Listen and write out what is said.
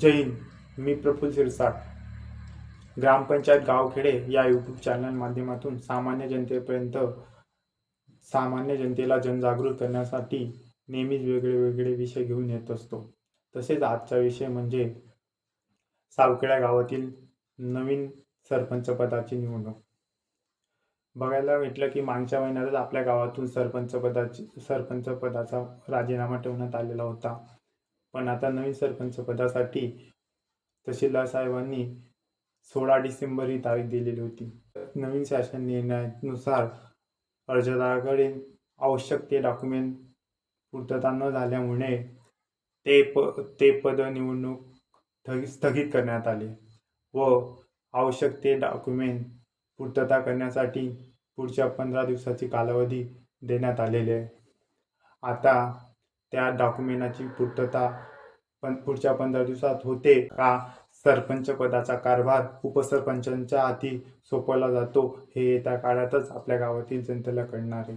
जय हिंद मी प्रफुल्ल सिरसाट. ग्रामपंचायत गावखेडे या YouTube channel माध्यमातून सामान्य जनतेपर्यंत सामान्य जनतेला जनजागृत करण्यासाठी नेहमीच वेगळे वेगळे विषय घेऊन येत असतो. तसेच आजचा विषय म्हणजे सावखेड्या गावातील नवीन सरपंच पदाची निवडणूक. बघायला भेटलं की मागच्या महिन्यातच आपल्या गावातून सरपंच पदाची सरपंच पदाचा राजीनामा ठेवण्यात आलेला होता. पण आता नवीन सरपंच पदासाठी तहसीलदार साहेबांनी सोळा डिसेंबर ही तारीख दिलेली होती. नवीन शासन निर्णयानुसार अर्जदाराकडे आवश्यक ते डॉक्युमेंट पूर्तता न झाल्यामुळे ते प ते पद निवडणूक स्थगि स्थगित करण्यात आले व आवश्यक ते डॉक्युमेंट पूर्तता करण्यासाठी पुढच्या पंधरा दिवसाची कालावधी देण्यात आलेली आहे. आता त्या डॉक्युमेंटाची पूर्तता पण पुढच्या पंधरा दिवसात होते का? सरपंच पदाचा कारभार उपसरपंचांच्या हाती सोपवला जातो हे येत्या काळातच आपल्या गावातील जनतेला कळणार आहे.